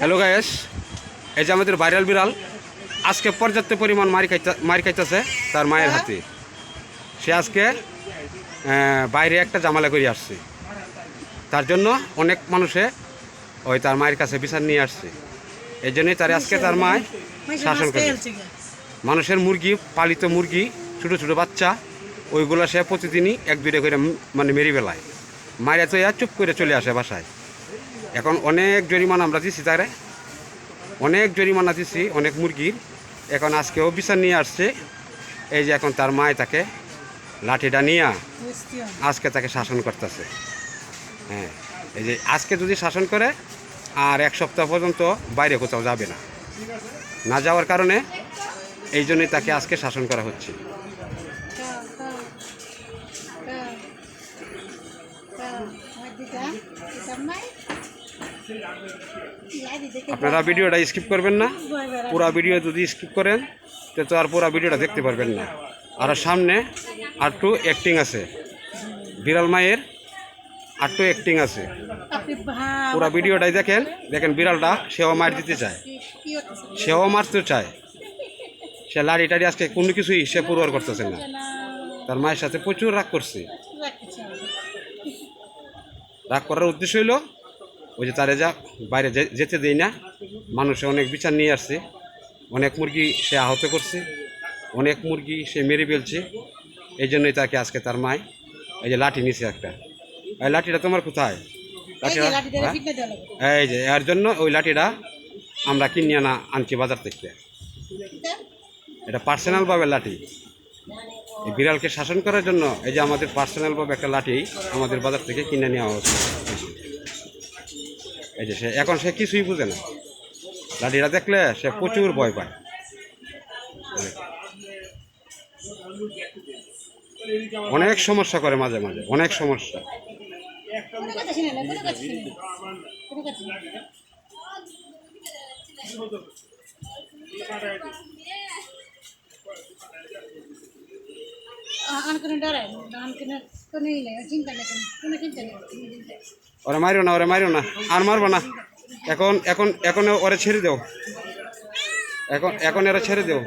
Hello guys এই যে আমাদের ভাইরাল বিড়াল আজকে পর্যাপ্ত পরিমাণ মারি খাইতে মারি খাইতেছে তার মায়ের হাতে। সে আজকে বাইরে একটা জামালা করে আসছে। তার জন্য অনেক মানুষে ওই তার মায়ের কাছে বিচার নিয়ে আসছে। এই জন্যই তার আজকে তার মায় শাসন করে মানুষের মুরগি পালিত মুরগি ছোটো ছোটো বাচ্চা ওইগুলো সে প্রতিদিনই এক দুইটা করে মানে মেরি বেলায় মায়ের তো ইয়া চুপ করে চলে আসে বাসায়। এখন অনেক জরিমানা আমরা দিচ্ছি তারে অনেক জরিমানা দিচ্ছি অনেক মুরগির এখন আজকেও বিচার নিয়ে আসছে এই যে এখন তার মায় তাকে লাঠিটা নিয়ে আজকে তাকে শাসন করতেছে হ্যাঁ এই যে আজকে যদি শাসন করে আর এক সপ্তাহ পর্যন্ত বাইরে কোথাও যাবে না না যাওয়ার কারণে এই জন্যই তাকে আজকে শাসন করা হচ্ছে আপনারা ভিডিওটা স্কিপ করবেন না। পুরা ভিডিও যদি স্কিপ করেন, তো আর পুরা ভিডিওটা দেখতে পারবেন না। আর সামনে আর টু অ্যাক্টিং আছে। বিড়াল মায়ের আর টু অ্যাক্টিং আছে। পুরা ভিডিওটাই দেখেন। দেখেন বিড়ালটা, সেও মার দিতে চায়। সেও মারতে চায়। সে লাড়ি টাড়ি আজকে কোনো কিছুই সে পূরবার করতেছে না। তার মায়ের সাথে প্রচুর রাগ করছে। রাগ করার উদ্দেশ্য হইল ওই যে তারে যা বাইরে যে- যেতে দেই না। মানুষে অনেক বিচার নিয়ে আসছে। অনেক মুরগি সে আহত করছে। অনেক মুরগি সে মেরে ফেলছে। এই জন্যই তাকে আজকে তার মায় এই যে লাঠি নিছে একটা। এই লাঠিটা তোমার কোথায়? লাঠিটা হ্যাঁ? এই যে এর জন্য ওই লাঠিটা আমরা কিনে আনা আনছি বাজার থেকে। এটা? পার্সোনালভাবে লাঠি। এই বিড়ালকে শাসন করার জন্য এই যে আমাদের পার্সোনালভাবে একটা লাঠি আমাদের বাজার থেকে কিনে নেওয়া হচ্ছে। এই যে সে এখন সে কিছুই বুঝে না। লাঠিটা দেখলে সে প্রচুর ভয় পায়। অনেক সমস্যা করে মাঝে মাঝে, অনেক সমস্যা। চিন্তা নেই চিন্তা নেই। ওরে মারিও না, ওরে মারিও না। আর মারবো না। এখন এখন এখন ওরে ছেড়ে দেও। এখন এখন এরা ছেড়ে দেও।